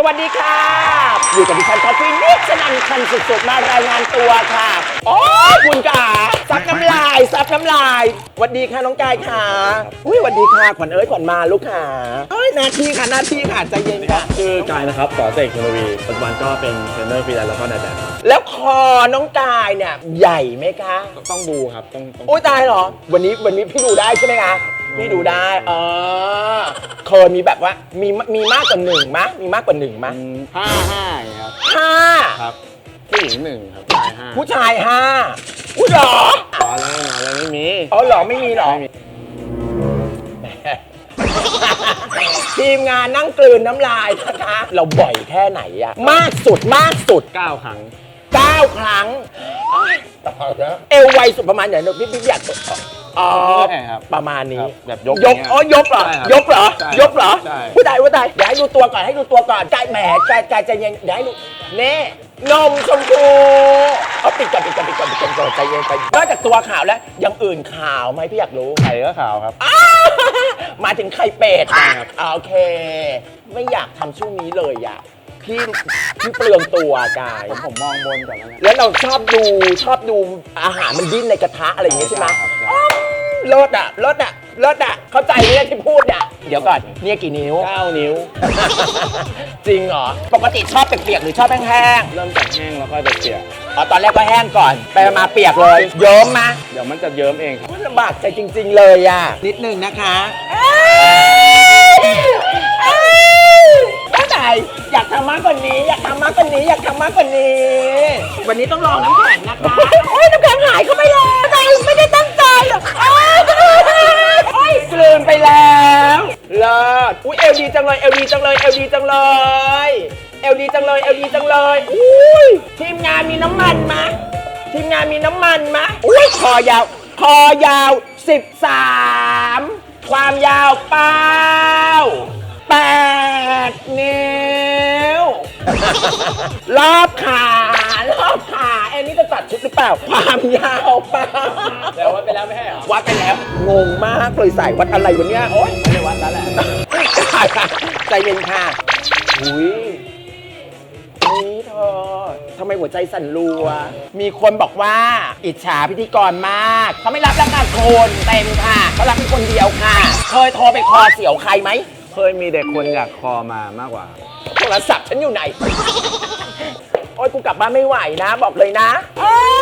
สวัสดีค่ะ อยู่กับดิฉันคอฟฟี่นิกสนันคันสุดๆ มารายงานตัวค่ะ โอ้ยคุณกาซับน้ำลายซับน้ำลายสวัสดีค่ะน้องกายค่ะ อุ้ยสวัสดีค่ะ ขวัญเอ้ยขวัญมาลูกค่ะเอ้ยหน้าที่ค่ะหน้าที่ค่ะใจเย็นค่ะ ชื่อกายนะครับสอเสกชนวีปัจจุบันก็เป็นเทรนเนอร์ฟรีแลนซ์แล้วก็นายแบบครับ แล้วคอน้องกายเนี่ยใหญ่ไหมคะ ต้องดูครับ ต้องต้องโอ้ยตายเหรอ วันนี้วันนี้พี่ดูได้ใช่ไหมคะ พี่ดูได้เออเคยมีแบบว่ามีมีมากกว่าหนึ่งมะมีมากกว่าหนึ่งมะห้าห้าอย่างเงี้ยครับห้าครับผู้หญิงหนึ่งครับชายห้าผู้ชายห้าอุ้ยเหรออ๋อแล้วนอนแล้วไม่มีอ๋อเหรอไม่มีเหรอ ไม่มีทีมงานนั่งกลืนน้ำลายนะคะ เราบ่อยแค่ไหนอะมากสุดมากสุด เก้าครั้ง9 ครั้งอ้ายตายแล้วเอวไวสุดประมาณไหนเนอะพี่พี่อยาก อ๋อใช่ครับ ประมาณนี้ครับแบบยกยอกย่างเงี้ยอ๋อยกเหรอ ใช่ครับยกเหรอ ใช่ยกเหรอใช่ ผู้ใดผู้ใดเดี๋ยวให้ดูตัวก่อน ให้ดูตัวก่อนกายแหมกายกายใจเย็นเดี๋ยวให้ดูเน่นมชมพูเอาปิดก่อนปิดก่อนปิดก่อนปิดก่อนปิดก่อนใจเย็นไปนอกจากตัวขาวแล้วอยังอื่นขาวไหมพี่อยากรู้ ไข่ก็ขาวครับ อ้ามาถึงไข่เป็ดใช่ครับ อ่าโอเค ไม่อยากทำช่วงนี้เลยอะพี่พี่เปลืองตัวกายผมผมมองบนก่อนแล้วนะ แล้วเราชอบดูชอบดูอาหารมันดิ้นในกระทะอะไรอย่างเงี้ยใช่ไหมครับใช่อ้อ เลิศอะเลิศอะเลิศอะเข้าใจไหมเนี่ยที่พูดอะเดี๋ยวก่อนเนี่ยกี่นิ้วเก้านิ้ว จริงเหรอ ปกติชอบเปียกๆหรือชอบแห้งเริ่มจากแห้งแล้วค่อยไปเปียกๆอ๋อตอนแรกก็แห้งก่อน ไปมาเปียกเลย เยิ้มมาเดี๋ยวมันจะเยิ้มเองครับ มันลำบากใจจริง ๆ เลยอะนิดนึงนะคะก็ไหนอยากทำมากกว่านี้ อยากทำมากกว่านี้ อยากทำมากกว่านี้ วันนี้ต้องลองน้ำแข็งนะคะ โอ้ยน้ำแข็งหายเข้าไปแล้วใจไม่ได้ตั้งใจโอ้ยโอ้ยกลืนไปแล้วเลิศ อุ้ยเอลดีจังเลยเอลดีจังเลยเอลดีจังเลยเอลดีจังเลยเอลดีจังเลยอุ้ยทีมงานมีน้ำมันมะทีมงานมีน้ำมันมะอุ้ยคอยาวคอยาว 13 ความยาวเป้า8นิ้วรอบขา นนี่จะตัดชุดหรือเปล่า ความยาวเป้าแต่ว่าไปแล้วไม่ใช่เหรอวัดไปแล้ว งงมากเลยใส่วัดอะไรวะเนี่ยโอ๊ยไม่ได้วัดแล้วแหละใจเย็นค่ะอุ้ยนี่เธอทำไมหัวใจสั่นรัว มีคนบอกว่าอิจฉาพิธีกรมาก เขาไม่รับราคาโคนเต็มค่ะเขารับเป็นคนเดียวค่ะ เคยโทรไปคอเสียวใครไหม เคยมีเด็กคนอยากคอมามากกว่า โทรศัพท์ฉันอยู่ไหน โอ๊ยกูกลับบ้านไม่ไหวนะ บอกเลยนะเอ้ย